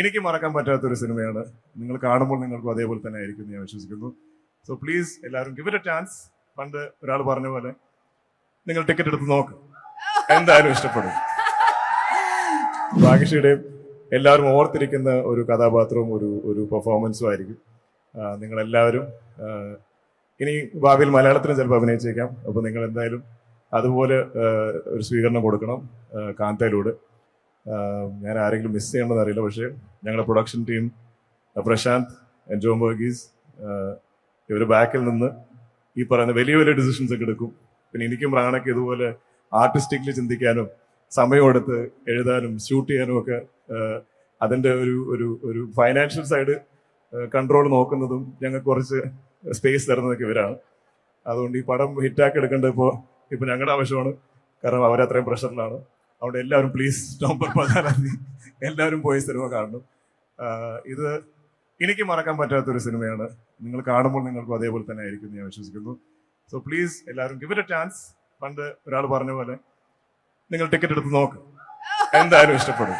എനിക്ക് മറക്കാൻ പറ്റാത്തൊരു സിനിമയാണ്. നിങ്ങൾ കാണുമ്പോൾ നിങ്ങൾക്കും അതേപോലെ തന്നെ ആയിരിക്കും ഞാൻ വിശ്വസിക്കുന്നു. സോ പ്ലീസ് എല്ലാവരും ഗിവ് എ ചാൻസ് പണ്ട് ഒരാൾ പറഞ്ഞ പോലെ നിങ്ങൾ ടിക്കറ്റ് എടുത്ത് നോക്ക്. എന്തായാലും ഇഷ്ടപ്പെടും. ഭാഗ്യശ്രീയുടെയും എല്ലാവരും ഓർത്തിരിക്കുന്ന ഒരു കഥാപാത്രവും ഒരു ഒരു പെർഫോമൻസും ആയിരിക്കും. നിങ്ങളെല്ലാവരും ഇനി ഭാവിയിൽ മലയാളത്തിലും ചിലപ്പോൾ അഭിനയിച്ചേക്കാം. അപ്പോൾ നിങ്ങൾ എന്തായാലും അതുപോലെ ഒരു സ്വീകരണം കൊടുക്കണം കാന്തയിലൂടെ. ഞാൻ ആരെങ്കിലും മിസ് ചെയ്യണമെന്ന് അറിയില്ല. പക്ഷേ ഞങ്ങളുടെ പ്രൊഡക്ഷൻ ടീം പ്രശാന്ത് ജോം വർഗീസ് ഇവർ ബാക്കിൽ നിന്ന് ഈ പറയുന്ന വലിയ വലിയ ഡിസിഷൻസ് ഒക്കെ എടുക്കും. പിന്നെ എനിക്കും റാണയ്ക്ക് ഇതുപോലെ ആർട്ടിസ്റ്റിക്കലി ചിന്തിക്കാനും സമയമെടുത്ത് എഴുതാനും ഷൂട്ട് ചെയ്യാനും ഒക്കെ അതിന്റെ ഒരു ഒരു ഒരു ഫൈനാൻഷ്യൽ സൈഡ് കൺട്രോൾ നോക്കുന്നതും ഞങ്ങൾക്ക് കുറച്ച് സ്പേസ് തരുന്നതൊക്കെ ഇവരാണ്. അതുകൊണ്ട് ഈ പടം ഹിറ്റാക്കി എടുക്കേണ്ടത് ഇപ്പോൾ ഇപ്പോൾ ഞങ്ങളുടെ ആവശ്യമാണ്. കാരണം അവരത്രയും പ്രഷറിലാണ് അതുകൊണ്ട് എല്ലാവരും പ്ലീസ് നവംബർ പതിനാലാം തീയതി എല്ലാവരും പോയി സിനിമ കാണണം. ഇത് എനിക്ക് മറക്കാൻ പറ്റാത്തൊരു സിനിമയാണ്. നിങ്ങൾ കാണുമ്പോൾ നിങ്ങൾക്കും അതേപോലെ തന്നെ ആയിരിക്കും ഞാൻ വിശ്വസിക്കുന്നു. സോ പ്ലീസ് എല്ലാവരും ഗിവ് എ ചാൻസ് പണ്ട് ഒരാൾ പറഞ്ഞ പോലെ നിങ്ങൾ ടിക്കറ്റ് എടുത്ത് നോക്ക്. എന്തായാലും ഇഷ്ടപ്പെടും.